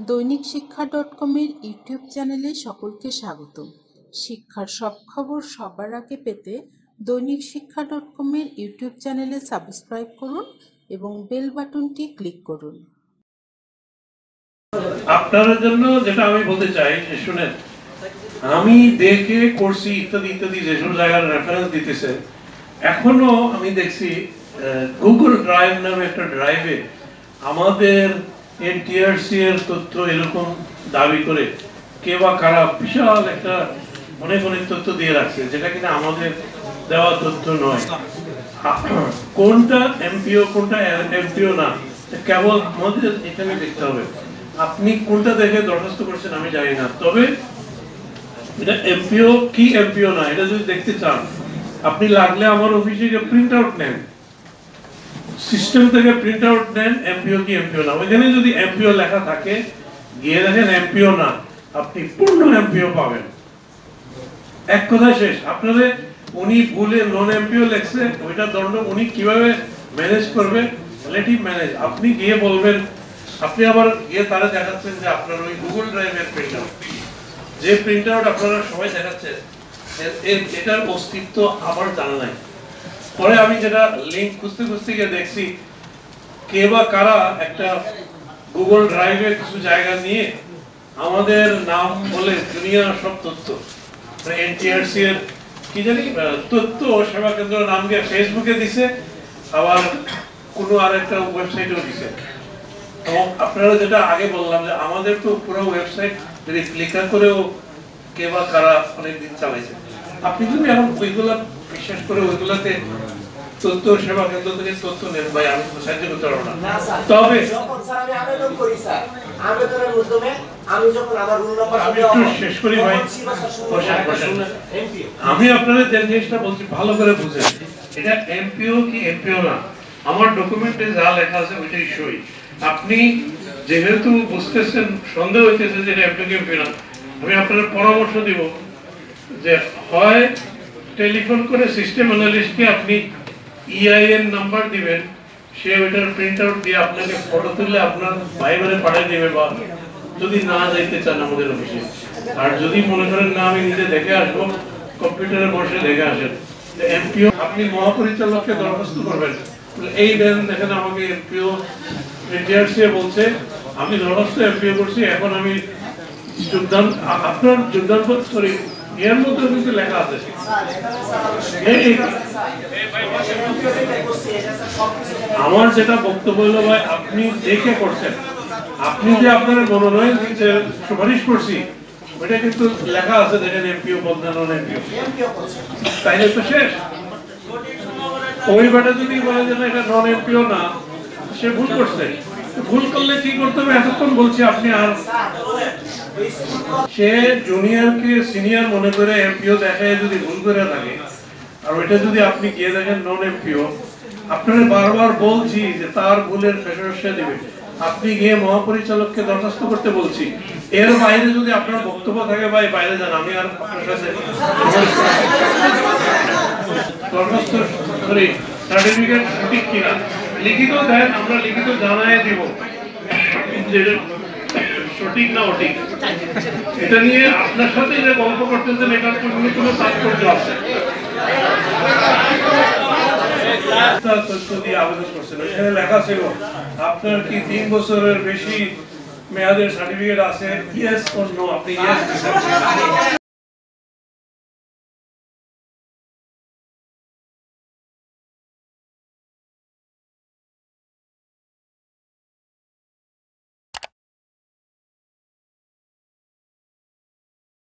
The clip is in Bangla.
দৈনিক শিক্ষা ডট কমের ইউটিউব চ্যানেলে সকলকে স্বাগত। শিক্ষার সব খবর সবার আগে পেতে দৈনিক শিক্ষা ডট কমের ইউটিউব চ্যানেলে সাবস্ক্রাইব করুন এবং বেল বাটনটি ক্লিক করুন। আপনার জন্য যেটা আমি বলতে চাই, যে শুনেন, আমি দেখে করছি ইত্যাদি ইত্যাদি যেসব জায়গার রেফারেন্স দিতেছে, এখনও আমি দেখছি গুগল ড্রাইভ নামে একটা ড্রাইভে আমাদের এনটিআরসি এর তথ্য এরকম দাবি করে কে বা কারা বিশাল একটা অনেক অনেক তথ্য দিয়ে রাখছে, যেটা কিনা আমাদের দেওয়া তথ্য নয়। কোনটা এমপিও কোনটা এমপিও না কেবল আমাদের এখানে দেখতে হবে। আপনি কোনটা দেখে দরখাস্ত করছেন আমি জানি না, তবে এটা এমপিও কি এমপিও না, এটা যদি দেখতে চান, আপনি লাগলে আমার অফিসে প্রিন্ট আউট নেন। সিস্টেম থেকে প্রিন্ট আউট নেন এমপিও কি এমপিও না। ওইখানে যদি এমপিও লেখা থাকে, গিয়ে দেখেন এমপিও না, আপনি পূর্ণ এমপিও পাবেন। এক কথায় শেষ। আপনাদের, উনি ভুলে নন এমপিও লেখছে ওইটা দণ্ড উনি কীভাবে ম্যানেজ করবে? লেট হিম ম্যানেজ আপনি গিয়ে বলবেন, আপনি আবার গিয়ে তারা দেখাচ্ছেন যে আপনার ওই গুগল ড্রাইভের প্রিন্ট আউট যে প্রিন্ট আউট আপনারা সবাই দেখাচ্ছেন এটার অস্তিত্ব আমার জানা নাই। পরে আমি যেটা লিঙ্ক খুঁজতে খুঁজতে গিয়ে দেখছি, কে বা কারা একটা গুগল ড্রাইভে কিছু জায়গা নিয়ে আমাদের নাম বলে দুনিয়ার সব তথ্য। এনটিআরসি এর কি জানি তথ্য সেবা কেন্দ্র নাম দিয়ে ফেসবুকে দিছে, আবার কোনো আরেকটা ওয়েবসাইটেও দিছে। এবং আপনারা যেটা আগে বললাম যে আমাদের তো পুরো ওয়েবসাইট রিপ্লিকা করেও কে বা কারা অনেকদিন চালাইছে। আপনি যদি এখন ওইগুলা বিশ্বাস করে ওইগুলাতে তথ্য সেবা কেন্দ্র থেকে তথ্য নেন ভাই আমি সাহায্য করতে পারব না। তবে যখন স্যার আমি আবেদন করি স্যার আবেদনের মাধ্যমে আমি যখন আমার রোল নাম্বার আমি একটু শেষ করি ভাই। আমি আপনাদের যে জিনিসটা বলছি ভালো করে বুঝেন। এটা এমপিও কি এমপিও না? আমার ডকুমেন্টে যা লেখা আছে ওইটাই সই। আপনি যেহেতু বুঝতেছেন সন্দেহ হইতেছে যে এটা এমপিও কি এমপিও না। আমি আপনাদের পরামর্শ দিব। যে হয় টেলিফোন করে সিস্টেম অ্যানালিস্টকে আপনি ইআইএন নাম্বার দিবেন, সে ওইটার প্রিন্ট আউট দিয়ে আপনাকে ফটো তুলে আপনার ভাইবারে পাঠিয়ে দেবে বা যদি না যাইতে চান আমাদের অফিসে আর যদি মনে করেন না, আমি নিজে দেখে আসব কম্পিউটারে বসে দেখে আসেন। এমপিও আপনি মহাপরিচালককে দরখাস্ত করবেন। এই দেন দেখেন আমাকে এমপিও এনটিআরসি বলছে, আমি দরখাস্ত এমপিও করছি, এখন আমি যোগদান আপনার যোগদান সরি এর মধ্যে কিন্তু লেখা আছে। আমার যেটা বক্তব্য হলো, ভাই, আপনি দেখে করছেন আপনি যে আপনার মনোনয়ন সুপারিশ করছি, ওইটা কিন্তু লেখা আছে, দেখেন, এমপিও বদলানো করছে তাইলে তো শেষ। ওই বেটা যদি বলে যে এটা নন এমপিও না, সে ভুল করছে। ভুল করলে কি করতে হবে? এতক্ষণ বলছি, আপনি আর সে জুনিয়রকে সিনিয়র মনে করে এমপিও দেখায় যদি ভুল করে থাকে। আর ওইটা যদি আপনি গিয়ে দেখেন নন এমপিও আপনারা বারবার বলছি যে তার ভুলের ফেসর সে দিবে। আপনি গিয়ে মহাপরিচালককে দরখাস্ত করতে বলছি। এর বাইরে যদি আপনার বক্তব্য থাকে, ভাই, বাইরে যান, আমি আর আপনার সাথে দরখাস্ত সরি সার্টিফিকেট সঠিক কিনা? লিখিত দেন, আমরা লিখিত জানাই দিব। সঠিক না অঠিক। এটা নিয়ে আপনার সাথে যে গল্প করতেছেন এটার কোনো কোনো তাৎপর্য আছে। আপনার কি তিন বছরের বেশি মেয়াদের সার্টিফিকেট আছে? ইয়েস নো আপনি